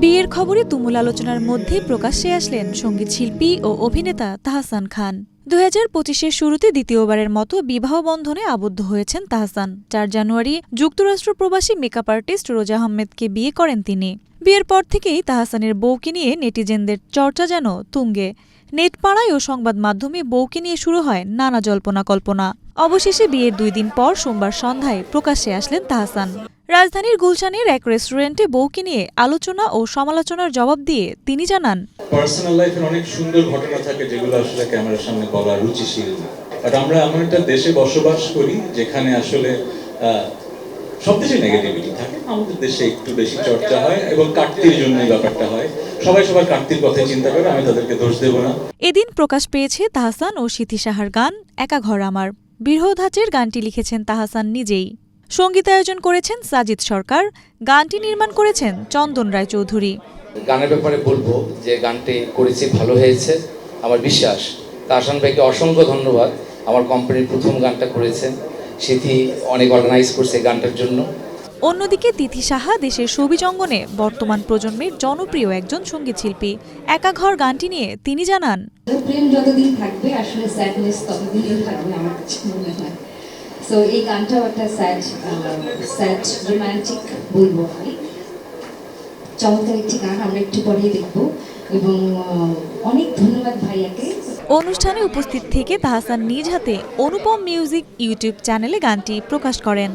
বিয়ের খবরে তুমুল আলোচনার মধ্যে প্রকাশ্যে আসলেন সংগীত শিল্পী ও অভিনেতা তাহসান খান। দু হাজার পঁচিশের শুরুতে দ্বিতীয়বারের মতো বিবাহ বন্ধনে আবদ্ধ হয়েছেন তাহসান। চার জানুয়ারি যুক্তরাষ্ট্র প্রবাসী মেকআপ আর্টিস্ট রোজা আহমেদকে বিয়ে করেন তিনি। বিয়ের পর থেকেই তাহসানের বউকে নিয়ে নেটিজেনদের চর্চা যেন তুঙ্গে। নেটপাড়ায় ও সংবাদ মাধ্যমে বউকে নিয়ে শুরু হয় নানা জল্পনা কল্পনা। অবশেষে বিয়ের দুই দিন পর সোমবার সন্ধ্যায় প্রকাশ্যে আসলেন তাহসান। রাজধানীর গুলশানের এক রেস্টুরেন্টে বউকে নিয়ে আলোচনা ও সমালোচনার জবাব দিয়ে তিনি জানান পার্সোনাল লাইফের অনেক সুন্দর ঘটনা থাকে যেগুলো আসলে ক্যামেরার সামনে বলা রুচিশীল বাট আমরা এমন একটা দেশে বসবাস করি যেখানে আসলে সব দেশে নেগেটিভিটি থাকে। আমাদের দেশে একটু বেশি চর্চা হয় এবং কাটতির জন্য ব্যাপারটা হয়। সবাই সবার কাটতির কথা চিন্তা করে আমি তাদেরকে দোষ দেবো না। এদিন প্রকাশ পেয়েছে তাহসান ও সিথি সাহার গান একা ঘর আমার। বৃহধাচের গানটি লিখেছেন তাহসান নিজেই। সঙ্গীতায়োজন করেছেন সাজিদ সরকার গানটি নির্মাণ করেছেন চন্দন রায় চৌধুরী। গানের ব্যাপারে বলব যে গানটি করেছি ভালো হয়েছে আমার বিশ্বাস। তাহসান ভাইকে অসংখ্য ধন্যবাদ আমার কোম্পানির প্রথম গানটা করেছেন। সেটি অনেক অর্গানাইজ করছে গানটার জন্য। অন্যদিকে তিথি সাহা দেশের ছবি জঙ্গনে বর্তমান প্রজন্মের জনপ্রিয় একজন সঙ্গীতশিল্পী। একা ঘর গানটি নিয়ে তিনি জানান প্রেম যতদিন থাকবে আসলে স্যাডনেস ততদিনই থাকবে আমার কাছে মনে হয়। সো এই গানটাও একটা স্যাড স্যাড রোম্যান্টিক বলব আমি। চমৎকার একটি গান, আমরা একটু পরেই এবং অনেক ধন্যবাদ ভাইয়াকে। অনুষ্ঠানে উপস্থিত থেকে তাহসান নিজ হাতে অনুপম মিউজিক ইউটিউব চ্যানেলে গানটি প্রকাশ করেন।